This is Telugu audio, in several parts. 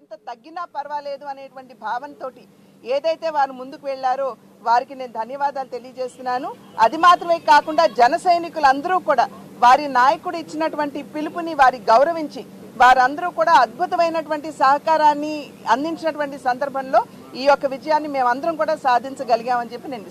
ఎంత తగ్గినా పర్వాలేదు అనేటువంటి భావనతోటి ఏదైతే వారు ముందుకు వెళ్ళారో వారికి నేను ధన్యవాదాలు తెలియజేస్తున్నాను. అది మాత్రమే కాకుండా జన సైనికులందరూ కూడా వారి నాయకుడు ఇచ్చినటువంటి పిలుపుని వారి గౌరవించి వారందరూ కూడా అద్భుతమైనటువంటి సహకారాన్ని అందించినటువంటి సందర్భంలో ఈ యొక్క విజయాన్ని మేమందరం కూడా సాధించగలిగామని చెప్పి నేను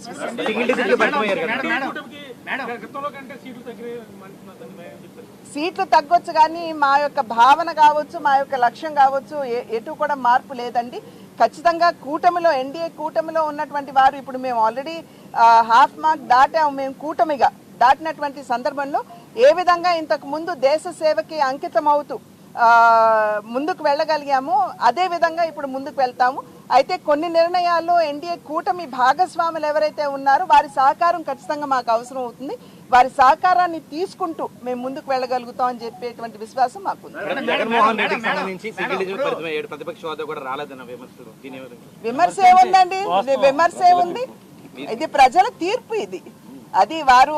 సీట్లు తగ్గొచ్చు కానీ మా యొక్క భావన కావచ్చు మా యొక్క లక్ష్యం కావచ్చు ఎటు కూడా మార్పు లేదండి. ఖచ్చితంగా కూటమిలో ఎన్డీఏ కూటమిలో ఉన్నటువంటి వారు ఇప్పుడు మేము ఆల్రెడీ హాఫ్ మార్క్ దాటాము. మేము కూటమిగా దాటినటువంటి సందర్భంలో ఏ విధంగా ఇంతకు ముందు దేశ సేవకి అంకితం అవుతూ ఆ, ముందుకు వెళ్ళగలిగాము అదే విధంగా ఇప్పుడు ముందుకు వెళ్తాము. అయితే కొన్ని నిర్ణయాల్లో ఎన్డీఏ కూటమి భాగస్వాములు ఎవరైతే ఉన్నారో వారి సహకారం ఖచ్చితంగా మాకు అవసరం అవుతుంది. వారి సహకారాన్ని తీసుకుంటూ మేము ముందుకు వెళ్ళగలుగుతాం అని చెప్పేటువంటి విశ్వాసం ఎవరు విమర్శ ఏముందండి? ఇది విమర్శ ఏముంది? ఇది ప్రజల తీర్పు ఇది. అది వారు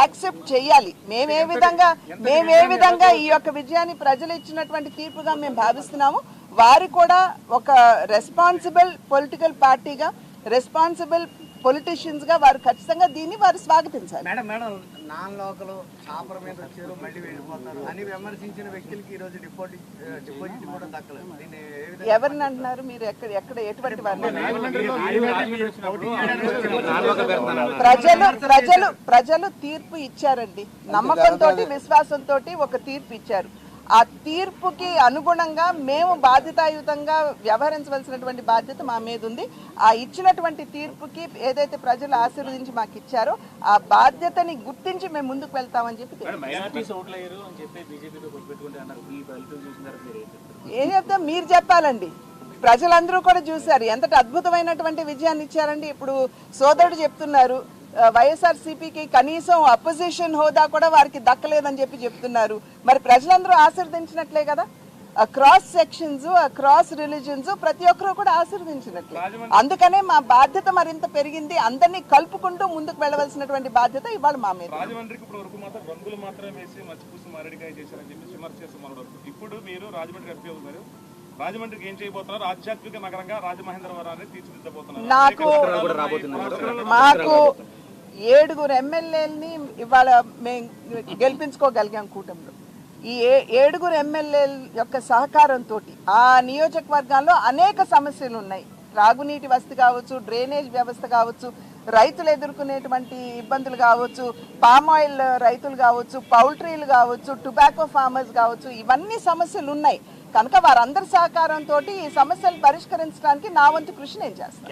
యాక్సెప్ట్ చేయాలి. మేము ఏ విధంగా మేము ఏ విధంగా ఈ యొక్క విజయాన్ని ప్రజలు ఇచ్చినటువంటి తీర్పుగా మేము భావిస్తున్నాము. వారు కూడా ఒక రెస్పాన్సిబుల్ పొలిటికల్ పార్టీగా రెస్పాన్సిబుల్ పొలిటీషియన్స్గా వారు ఖచ్చితంగా దీన్ని వారు స్వాగతించాలి. Madam madam non local chopper మీద వచ్చారు మళ్ళీ వెళ్ళిపోతారు. అని విమర్శించిన వ్యక్తులకి ఈ రోజు డిపాజిట్ డిపాజిట్ కూడా దక్కలేదు. ఎవరిని అంటున్నారు? మీరు ఎక్కడ ఎక్కడ ఎటువంటి వారిని ప్రజలు ప్రజలు ప్రజలు తీర్పు ఇచ్చారండి. నమ్మకంతో విశ్వాసంతో ఒక తీర్పు ఇచ్చారు. ఆ తీర్పుకి అనుగుణంగా మేము బాధ్యతాయుతంగా వ్యవహరించవలసినటువంటి బాధ్యత మా మీద ఉంది ఆ ఇచ్చినటువంటి తీర్పుకి ఏదైతే ప్రజలు ఆశీర్వదించి మాకు ఇచ్చారో ఆ బాధ్యతని గుర్తించి మేము ముందుకు వెళ్తామని చెప్పి ఏం చెప్తాం? మీరు చెప్పాలండి. ప్రజలందరూ కూడా చూశారు. ఎంతటి అద్భుతమైనటువంటి విజయాన్ని ఇచ్చారండి. ఇప్పుడు సోదరుడు చెప్తున్నారు వైఎస్ఆర్సీపీకి కనీసం అపోజిషన్ హోదా కూడా వారికి దక్కలేదని చెప్పి చెప్తున్నారు. మరి ప్రజలందరూ ఆశీర్వదించినట్లే కదా? క్రాస్ సెక్షన్స్ క్రాస్ రిలీజన్స్ ప్రతి ఒక్కరూ కూడా ఆశీర్వదించినట్లే. అందుకనే మా బాధ్యత మరింత పెరిగింది. అందరినీ కలుపుకుంటూ ముందుకు వెళ్ళవలసినటువంటి బాధ్యత ఇవాళ మా మీద రాజమండ్రికి ఇప్పుడు వరకు మాత్రం రంగులు మాత్రమే వేసి మచ్చిపూసి మారేడికాయ చేశారని చెప్పి విమర్శ చేస్తున్నారు వరకు ఇప్పుడు మీరు రాజమండ్రి ఎంపీ అవుతారు. రాజమండ్రికి ఏం చేయబోతున్నారు? ఆధ్యాత్మిక నగరంగా రాజమహేంద్రవరాన్ని తీర్చిదిద్దబోతున్నారు. నాకు మాకు ఏడుగురు ఎమ్మెల్యేలని ఇవాళ మేము గెలిపించుకోగలిగాం కూటమిలో. ఈ ఏ- ఏడుగురు ఎమ్మెల్యేల యొక్క సహకారంతో ఆ నియోజకవర్గాల్లో అనేక సమస్యలు ఉన్నాయి త్రాగునీటి వసతి కావచ్చు డ్రైనేజ్ వ్యవస్థ కావచ్చు రైతులు ఎదుర్కొనేటువంటి ఇబ్బందులు కావచ్చు పామ్ ఆయిల్ రైతులు కావచ్చు పౌల్ట్రీలు కావచ్చు టొబాకో ఫార్మర్స్ కావచ్చు ఇవన్నీ సమస్యలు ఉన్నాయి. కనుక వారందరి సహకారంతో ఈ సమస్యలు పరిష్కరించడానికి నా వంతు కృషి నేను చేస్తాను.